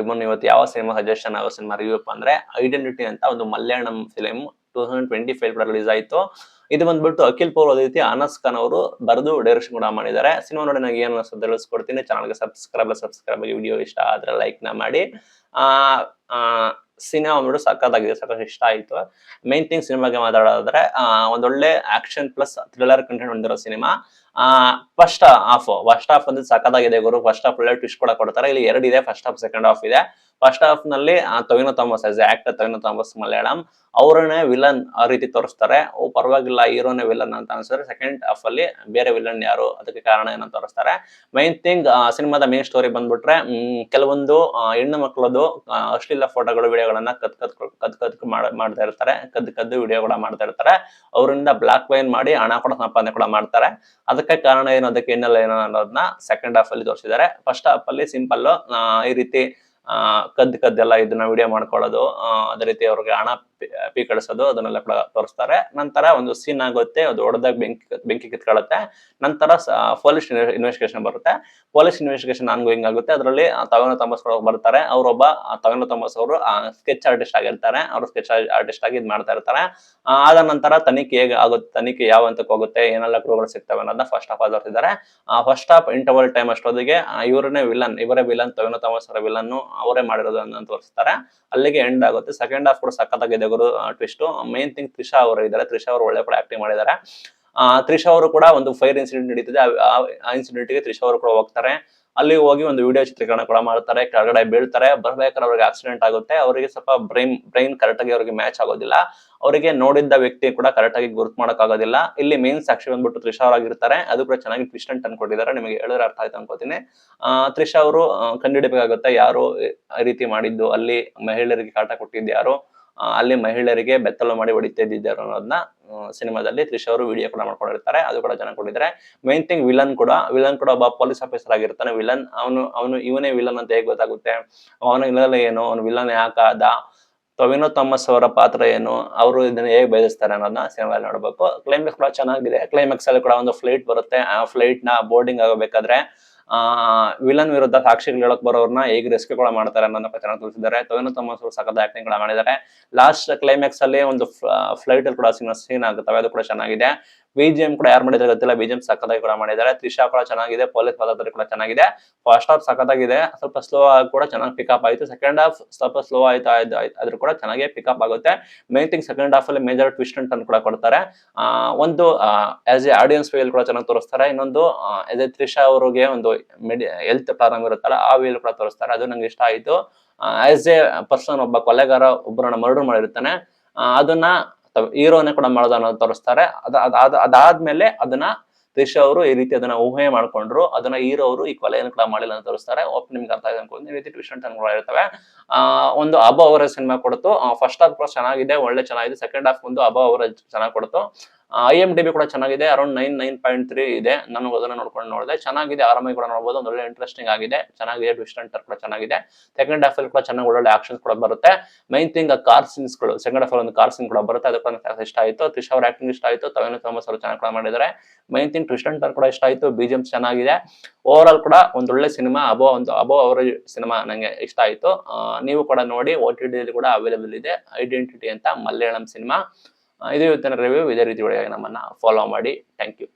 ರಿಮನ್ ಇವತ್ತು ಯಾವ cinema suggestion ಆಗೋ ಸಿನಿಮಾ ರಿವ್ಯೂ ಅಂದ್ರೆ ಐಡೆಂಟಿಟಿ ಅಂತ ಒಂದು Malayalam film two thousand twenty five release ಆಯಿತು. ಇದು ಬಂದ್ಬಿಟ್ಟು ಅಖಿಲ್ ಪೌರ್ ಅದೇ ರೀತಿ ಅನಸ್ ಖಾನ್ ಅವರು ಬರೆದು ಡೈರೆಕ್ಷನ್ ಕೂಡ ಮಾಡಿದ್ದಾರೆ. ಸಿನಿಮಾ ನೋಡಿ ನನಗೆ ಏನು ಅನ್ಸುತ್ತೆ ತಿಳಿಸ್ಕೊಡ್ತೀನಿ. ಚಾನಲ್ಗೆ ಸಬ್ಸ್ಕ್ರೈಬ್ ಸಬ್ಸ್ಕ್ರೈಬ್ ವಿಡಿಯೋ ಇಷ್ಟ ಆದ್ರೆ ಲೈಕ್ ನಾ ಮಾಡಿ. ಆ ಸಿನಿಮಾ ಬಂದ್ಬಿಟ್ಟು ಸಖತ್ತಾಗಿದೆ ಸಖತ್ ಇಷ್ಟ ಆಯ್ತು. ಮೈನ್ ಥಿಂಗ್ ಸಿನಿಮಾಗೆ ಮಾತಾಡೋದಾದ್ರೆ ಆ, ಒಂದೊಳ್ಳೆ ಆಕ್ಷನ್ ಪ್ಲಸ್ ಥ್ರಿಲ್ಲರ್ ಕಂಟೆಂಟ್ ಹೊಂದಿರೋ cinema. First half first half ಅಂದ್ರೆ ಸಖತ್ತಾಗಿದೆ ಗುರು. ಫಸ್ಟ್ ಹಾಫ್ ಒಳ್ಳೆ ಟ್ವಿಸ್ಟ್ ಕೂಡ ಕೊಡ್ತಾರೆ. ಇಲ್ಲಿ ಎರಡು ಇದೆ ಫಸ್ಟ್ ಹಾಫ್ ಸೆಕೆಂಡ್ ಹಾಫ್ ಇದೆ. ಫಸ್ಟ್ ಹಾಫ್ನಲ್ಲಿ Tovino Thomas as actor Tovino Thomas Malayalam ಅವರನ್ನೇ ವಿಲನ್ ಆ ರೀತಿ ತೋರಿಸ್ತಾರೆ. ಓ, ಪರವಾಗಿಲ್ಲ ಹೀರೋನೇ ವಿಲನ್ ಅಂತ ಅನ್ಸಿದ್ರೆ ಸೆಕೆಂಡ್ ಹಾಫ್ ಅಲ್ಲಿ ಬೇರೆ ವಿಲನ್ ಯಾರು? ಅದಕ್ಕೆ ಕಾರಣ ಏನಂತ ತೋರಿಸ್ತಾರೆ. ಮೈನ್ ಥಿಂಗ್ ಸಿನಿಮಾದ ಮೇನ್ ಸ್ಟೋರಿ ಬಂದ್ಬಿಟ್ರೆ ಕೆಲವೊಂದು ಹೆಣ್ಣು ಮಕ್ಕಳದು ಅಶ್ಲೀಲ ಫೋಟೋಗಳು, ವಿಡಿಯೋಗಳನ್ನ ಕದ್ ಕದ್ ಕದ್ ಕದ್ ಮಾಡ್ತಾ ಇರ್ತಾರೆ. ಕದ್ ಕದ್ದು ವಿಡಿಯೋ ಕೂಡ ಮಾಡ್ತಾ ಇರ್ತಾರೆ. ಅವರಿಂದ ಬ್ಲಾಕ್ ವೈನ್ ಮಾಡಿ ಹಣ ಕೂಡ ಸಂಪಾದನೆ ಕೂಡ ಮಾಡ್ತಾರೆ. ಅದಕ್ಕೆ ಕಾರಣ ಏನು? ಅದಕ್ಕೆ ಹೆಣ್ಣಲ್ಲ ಏನೋ ಅನ್ನೋದನ್ನ ಸೆಕೆಂಡ್ ಹಾಫ್ ಅಲ್ಲಿ ತೋರಿಸಿದ್ದಾರೆ. ಫಸ್ಟ್ ಹಾಫ್ ಅಲ್ಲಿ ಸಿಂಪಲ್ ಈ ರೀತಿ ಕದ್ ಕದ್ದೆಲ್ಲ ಇದನ್ನ ವಿಡಿಯೋ ಮಾಡ್ಕೊಳ್ಳೋದು. ಅದೇ ರೀತಿ ಅವ್ರಿಗೆ ಹಣ ಪಿ- ಕಳಿಸೋದು ಅದನ್ನೆಲ್ಲ ಕೂಡ ತೋರಿಸ್ತಾರೆ. ನಂತರ ಒಂದು ಸೀನ್ ಆಗುತ್ತೆ ಅದು ಹೊಡೆದಾಗ ಬೆಂಕಿ ಬೆಂಕಿ ಕಿತ್ಕೊಳ್ಳುತ್ತೆ. ನಂತರ ಪೊಲೀಸ್ ಇನ್ವೆಸ್ಟಿಗೇಷನ್ ಬರುತ್ತೆ. ಪೊಲೀಸ್ ಇನ್ವೆಸ್ಟಿಗೇಷನ್ ಆನ್ ಗೋಯಿಂಗ್ ಆಗುತ್ತೆ. ಅದರಲ್ಲಿ ತವನ ಥಾಮಸ್ ಬರ್ತಾರೆ. ಅವರೊಬ್ಬ ತವನ ಥಾಮಸ್ ಅವರು ಸ್ಕೆಚ್ ಆರ್ಟಿಸ್ಟ್ ಆಗಿರ್ತಾರೆ. ಅವರು ಸ್ಕೆಚ್ ಆರ್ಟಿಸ್ಟ್ ಆಗಿ ಇದು ಮಾಡ್ತಾ ಇರ್ತಾರೆ. ಆ, ಆದ ನಂತರ ತನಿಖೆ ಹೇಗೆ ಆಗುತ್ತೆ ತನಿಖೆ ಯಾವ ಹಂತಕ್ಕೆ ಹೋಗುತ್ತೆ ಏನೆಲ್ಲ ಕ್ರೂಗಳು ಸಿಗ್ತವೆ ಅನ್ನೋದನ್ನ ಫಸ್ಟ್ ಆಫ್ ಆಲ್ ತೋರಿಸಿದ್ದಾರೆ. ಫಸ್ಟ್ ಆಫ್ ಇಂಟರ್ವಲ್ ಟೈಮ್ ಅಷ್ಟೊತ್ತಿಗೆ ಆ, ಇವರನ್ನೇ ವಿಲನ್ ಇವರೇ ವಿಲನ್ ತವಿನ ಥಾಮಸ್ ಅವರ ವಿಲನ್ ಅವರೇ ಮಾಡಿರೋದು ಅಂತ ತೋರಿಸ್ತಾರೆ. ಅಲ್ಲಿಗೆ ಎಂಡ್ ಆಗುತ್ತೆ. ಸೆಕೆಂಡ್ ಹಾಫ್ ಕೂಡ ಸಖತ್ತಾಗಿದೆ. ಗುರು ಟ್ವಿಸ್ಟ್ ಮೇನ್ ಥಿಂಗ್ ತ್ರಿಷಾ ಅವರು ಇದ್ದಾರೆ. ತ್ರಿಷಾ ಅವರು ಒಳ್ಳೆ ಕೂಡ ಆಕ್ಟಿಂಗ್ ಮಾಡಿದ್ದಾರೆ. ಆ, ತ್ರಿಷಾ ಅವರು ಕೂಡ ಒಂದು ಫೈರ್ ಇನ್ಸಿಡೆಂಟ್ ನಡೀತದೆ. ಆ- ಇನ್ಸಿಡೆಂಟ್ಗೆ ತ್ರಿಷಾ ಅವರು ಕೂಡ ಹೋಗ್ತಾರೆ. ಅಲ್ಲಿ ಹೋಗಿ ಒಂದು ವಿಡಿಯೋ ಚಿತ್ರೀಕರಣ ಕೂಡ ಮಾಡ್ತಾರೆ. ಕೆಳಗಡೆ ಬೀಳ್ತಾರೆ. ಬರ್ಬೇಕಾದ್ರೆ ಅವ್ರಿಗೆ ಆಕ್ಸಿಡೆಂಟ್ ಆಗುತ್ತೆ. ಅವರಿಗೆ ಸ್ವಲ್ಪ ಬ್ರೈನ್ ಬ್ರೈನ್ ಕರೆಕ್ಟ್ ಆಗಿ ಅವ್ರಿಗೆ ಮ್ಯಾಚ್ ಆಗೋದಿಲ್ಲ. ಅವರಿಗೆ ನೋಡಿದ್ದ ವ್ಯಕ್ತಿ ಕೂಡ ಕರೆಕ್ಟ್ ಆಗಿ ಗುರುತು ಮಾಡಕ್ ಆಗೋದಿಲ್ಲ ಇಲ್ಲಿ ಮೇನ್ ಸಾಕ್ಷಿ ಬಂದ್ಬಿಟ್ಟು ತ್ರಿಷಾ ಅವರಾಗಿರ್ತಾರೆ. ಅದು ಕೂಡ ಚೆನ್ನಾಗಿ ಟ್ವಿಸ್ಟ್ ಅಂತ ಅನ್ಕೊಟ್ಟಿದ್ದಾರೆ ನಿಮಗೆ ಹೇಳಿದ್ರೆ ಅರ್ಥ ಆಯ್ತು ಅನ್ಕೋತೀನಿ. ಆ, ತ್ರಿಷಾ ಅವರು ಕಂಡುಹಿಡಬೇಕಾಗುತ್ತೆ ಯಾರು ಈ ರೀತಿ ಮಾಡಿದ್ದು. ಅಲ್ಲಿ ಮಹಿಳೆಯರಿಗೆ ಕಾಟ ಕೊಟ್ಟಿದ್ದು ಯಾರು? ಅಲ್ಲಿ ಮಹಿಳೆಯರಿಗೆ ಬೆತ್ತಲು ಮಾಡಿ ಹೊಡಿತಾ ಇದ್ದಿದ್ದಾರೆ ಅನ್ನೋದನ್ನ ಸಿನಿಮಾದಲ್ಲಿ ತ್ರಿಶ್ ಅವರು ವಿಡಿಯೋ ಕೂಡ ಮಾಡ್ಕೊಂಡಿರ್ತಾರೆ. ಅದು ಕೂಡ ಜನ ಕೊಟ್ಟಿದ್ದಾರೆ ಮೈನ್ ಥಿಂಗ್ ವಿಲನ್ ಕೂಡ ವಿಲನ್ ಕೂಡ ಒಬ್ಬ ಪೊಲೀಸ್ ಆಫೀಸರ್ ಆಗಿರ್ತಾನೆ. ವಿಲನ್ ಅವನು ಅವನು ಇವನೇ ವಿಲನ್ ಅಂತ ಹೇಗೆ ಗೊತ್ತಾಗುತ್ತೆ? ಅವನ ಇಲ್ಲ ಏನು? ಅವನು ವಿಲನ್ ಯಾಕಾದ? ತವಿನೋ ಥಾಮಸ್ ಅವರ ಪಾತ್ರ ಏನು? ಅವರು ಇದನ್ನ ಹೇಗೆ ಬಯಸ್ತಾರೆ ಅನ್ನೋದನ್ನ ಸಿನಿಮಾದಲ್ಲಿ ನೋಡ್ಬೇಕು. ಕ್ಲೈಮ್ಯಾಕ್ಸ್ ಕೂಡ ಚೆನ್ನಾಗಿದೆ. ಕ್ಲೈಮ್ಯಾಕ್ಸ್ ಅಲ್ಲಿ ಕೂಡ ಒಂದು ಫ್ಲೈಟ್ ಬರುತ್ತೆ. ಆ ಫ್ಲೈಟ್ನ ಬೋರ್ಡಿಂಗ್ ಆಗಬೇಕಾದ್ರೆ ಆ, ವಿಲನ್ ವಿರುದ್ಧ ಸಾಕ್ಷಿಗಳು ಹೇಳಕ್ ಬರೋರ್ನ ಹೇಗೆ ಕೂಡ ಮಾಡ್ತಾರೆ ಅನ್ನೋದನ್ನ ಪ್ರಚಾರ ತೋರಿಸಿದ್ದಾರೆ. ಸಕದ ಅವರು ಸಖತ್ ಆಕ್ಟಿಂಗ್ ಕೂಡ ಮಾಡಿದ್ದಾರೆ. ಲಾಸ್ಟ್ ಕ್ಲೈಮ್ಯಾಕ್ಸ್ ಅಲ್ಲಿ ಒಂದು ಫ್ಲೈಟ್ ಅಲ್ಲಿ ಕೂಡ ಸೀನ್ ಆಗುತ್ತವೆ ಅದು ಕೂಡ ಚೆನ್ನಾಗಿದೆ. ಬಿಜಿಎಂ ಕೂಡ ಯಾರು ಮಾಡಿದ್ರೆ ಗೊತ್ತಿಲ್ಲ. ಬಿಜಿಎಂ ಸಖತ್ತಾಗಿ ಕೂಡ ಮಾಡಿದ್ದಾರೆ. ತ್ರಿಷಾ ಕೂಡ ಚೆನ್ನಾಗಿದೆ. ಪೊಲೀಸ್ ಪದಾರ್ಥ ಕೂಡ ಚೆನ್ನಾಗಿದೆ. ಫಸ್ಟ್ ಹಾಫ್ ಸಖತ್ತಾಗಿದೆ. ಸ್ವಲ್ಪ ಸ್ಲೋ ಆಗಿ ಕೂಡ ಚೆನ್ನಾಗಿ ಪಿಕಪ್ ಆಯಿತು. ಸೆಕೆಂಡ್ ಹಾಫ್ ಸ್ವಲ್ಪ ಸ್ಲೋ ಆಯ್ತಾ ಆದ್ರೂ ಕೂಡ ಚೆನ್ನಾಗಿ ಪಿಕಪ್ ಆಗುತ್ತೆ. ಮೇನ್ ಥಿಂಗ್ ಸೆಕೆಂಡ್ ಹಾಫ್ ಅಲ್ಲಿ ಮೇಜರ್ ಟ್ವಿಸ್ಟ್ ಅಂತ ಕೂಡ ಕೊಡ್ತಾರೆ. ಒಂದು ಆಸ್ ಎ ಆಡಿಯನ್ಸ್ ವೀಲ್ ಕೂಡ ಚೆನ್ನಾಗಿ ತೋರಿಸ್ತಾರೆ. ಇನ್ನೊಂದು ಎಸ್ ಎ ತ್ರಿಷಾ ಅವರಿಗೆ ಒಂದು ಹೆಲ್ತ್ ಪ್ರಾಬ್ಲಮ್ ಇರುತ್ತಲ್ಲ, ಆ ವೀಲ್ ಕೂಡ ತೋರಿಸ್ತಾರೆ. ಅದು ನಂಗೆ ಇಷ್ಟ ಆಯಿತು. ಆಸ್ ಎ ಪರ್ಸನ್ ಒಬ್ಬ ಕೊಲೆಗಾರ ಒಬ್ಬರನ್ನ ಮರ್ಡರ್ ಮಾಡಿರ್ತಾನೆ. ಅದನ್ನ ಹೀರೋನೇ ಕೂಡ ಮಾಡೋದು ಅನ್ನೋದು ತೋರಿಸ್ತಾರೆ. ಅದ ಅದಾದ ಅದಾದ್ಮೇಲೆ ಅದನ್ನ ತ್ರಿಷಾ ಅವರು ಈ ರೀತಿ ಅದನ್ನ ಊಹೆ ಮಾಡ್ಕೊಂಡ್ರು. ಅದನ್ನ ಹೀರೋ ಅವರು ಈ ಕೊಲೆಯನ್ನು ಕೂಡ ಮಾಡಿಲ್ಲ ಅಂತ ತೋರಿಸ್ತಾರೆ. ಒಪ್ ನಿಮ್ಗೆ ಅರ್ಥ ಆಗಿದೆ ಅನ್ಕೊಂಡು ಈ ರೀತಿ ಟ್ವಿಸ್ಟ್ ಅಂತ ಇರ್ತವೆ. ಒಂದು ಅಬ ಅವರ ಸಿನಿಮಾ ಕೊಡ್ತು. ಫಸ್ಟ್ ಹಾಫ್ ಕೂಡ ಚೆನ್ನಾಗಿದೆ, ಒಳ್ಳೆ ಚೆನ್ನಾಗಿದೆ. ಸೆಕೆಂಡ್ ಹಾಫ್ ಒಂದು ಅಬ ಅವರ ಚೆನ್ನಾಗಿ ಕೊಡ್ತು. ಐ ಎಂ ಡಿ ಬಿ ಕೂಡ ಚೆನ್ನಾಗಿದೆ. Around nine nine point three ಇದೆ. ನಾನು ಅದನ್ನ ನೋಡ್ಕೊಂಡು ನೋಡಿದೆ. ಚೆನ್ನಾಗಿದೆ. ಆರಾಮಾಗಿ ಕೂಡ ನೋಡಬಹುದು ಒಂದೊಳ್ಳೆ ಒಳ್ಳೆ ಇಂಟ್ರೆಸ್ಟಿಂಗ್ ಆಗಿದೆ. ಚೆನ್ನಾಗಿದೆ. ಟರ್ ಕೂಡ ಚೆನ್ನಾಗಿದೆ. ಸೆಕೆಂಡ್ ಹಾಫ್ ಅಲ್ಲಿ ಕೂಡ ಚೆನ್ನಾಗಿ ಒಳ್ಳೊಳ್ಳೆ ಆಕ್ಷನ್ಸ್ ಕೂಡ ಬರುತ್ತೆ. ಮೈನ್ ಥಿಂಗ್ ಕಾರ್ ಸೀನ್ಸ್ಗಳು ಸೆಕೆಂಡ್ ಹಾಫ್ ಒಂದು ಕಾರ್ ಸೀನ್ ಕೂಡ ಬರುತ್ತೆ. ಅದಕ್ಕೆ ಇಷ್ಟ ಆಯಿತು. ತ್ರಿಶ್ ಅವ್ರ ಆಕ್ಟಿಂಗ್ ಇಷ್ಟ ಆಯಿತು. ತವೇನು ಥಾಮಸ್ ಅವರು ಚೆನ್ನಾಗಿ ಕೂಡ ಮಾಡಿದ್ದಾರೆ. ಮೈನ್ ಥಿಂಗ್ ಅಂಟರ್ ಕೂಡ ಇಷ್ಟ ಆಯಿತು. ಬಿಜಿಎಂ ಚೆನ್ನಾಗಿದೆ. ಓವರ್ ಆಲ್ ಕೂಡ ಒಂದೊಳ್ಳೆ ಒಳ್ಳೆ ಸಿನಿಮಾ ಅಬೋ ಒಂದು ಅಬೋ ಅವರ ಸಿನಿಮಾ ನನಗೆ ಇಷ್ಟ ಆಯಿತು. ನೀವು ಕೂಡ ನೋಡಿ. ಓ ಟಿ ಟಿಯಲ್ಲಿ ಕೂಡ ಅವೈಲೇಬಲ್ ಇದೆ. ಐಡೆಂಟಿಟಿ ಅಂತ ಮಲಯಾಳಂ ಸಿನಿಮಾ ಇದು ಇವತ್ತಿನ ರಿವ್ಯೂ ಇದೇ ರೀತಿ ಒಳಗೆ ನಮ್ಮನ್ನ ಫಾಲೋ ಮಾಡಿ. Thank you